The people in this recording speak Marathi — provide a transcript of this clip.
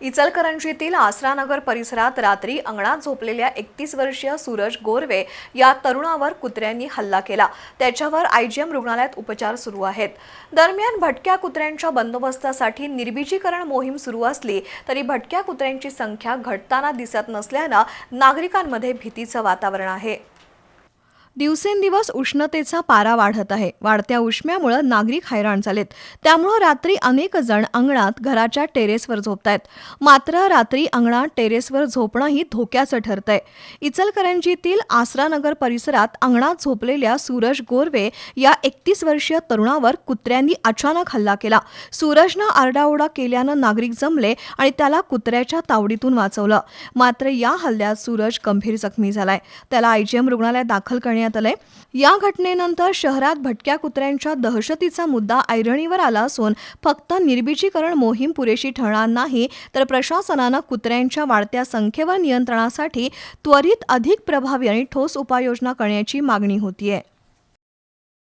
इचलकरंजीतील आसरानगर परिसरात रात्री अंगणात झोपलेल्या एकतीस वर्षीय सूरज गोरवे या तरुणावर कुत्र्यांनी हल्ला केला. त्याच्यावर आयजीएम रुग्णालयात उपचार सुरू आहेत. दरम्यान भटक्या कुत्र्यांच्या बंदोबस्तासाठी निर्बीजीकरण मोहीम सुरू असली तरी भटक्या कुत्र्यांची संख्या घटताना दिसत नसल्यानं नागरिकांमध्ये भीतीचं वातावरण आहे. दिवसेंदिवस उष्णतेचा पारा वाढत आहे. वाढत्या उष्म्यामुळे नागरिक हैराण झालेत. त्यामुळं रात्री अनेक जण अंगणात घराच्या टेरेसवर झोपतायत. मात्र रात्री अंगणात टेरेसवर झोपणंही धोक्याचं ठरतंय. इचलकरंजीतील आसरानगर परिसरात अंगणात झोपलेल्या सूरज गोरवे या एकतीस वर्षीय तरुणावर कुत्र्यांनी अचानक हल्ला केला. सूरजनं आरडाओरडा केल्यानं नागरिक जमले आणि त्याला कुत्र्याच्या तावडीतून वाचवलं. मात्र या हल्ल्यात सूरज गंभीर जखमी झालाय. त्याला आयजीएम रुग्णालयात दाखल करण्यात आलंय. या घटनेनंतर शहरात भटक्या कुत्र्यांच्या दहशतीचा मुद्दा ऐरणीवर आला असून फक्त निर्बीजीकरण मोहीम पुरेशी ठरणार नाही तर प्रशासनानं कुत्र्यांच्या वाढत्या संख्येवर नियंत्रणासाठी त्वरित अधिक प्रभावी आणि ठोस उपाययोजना करण्याची मागणी होतीये.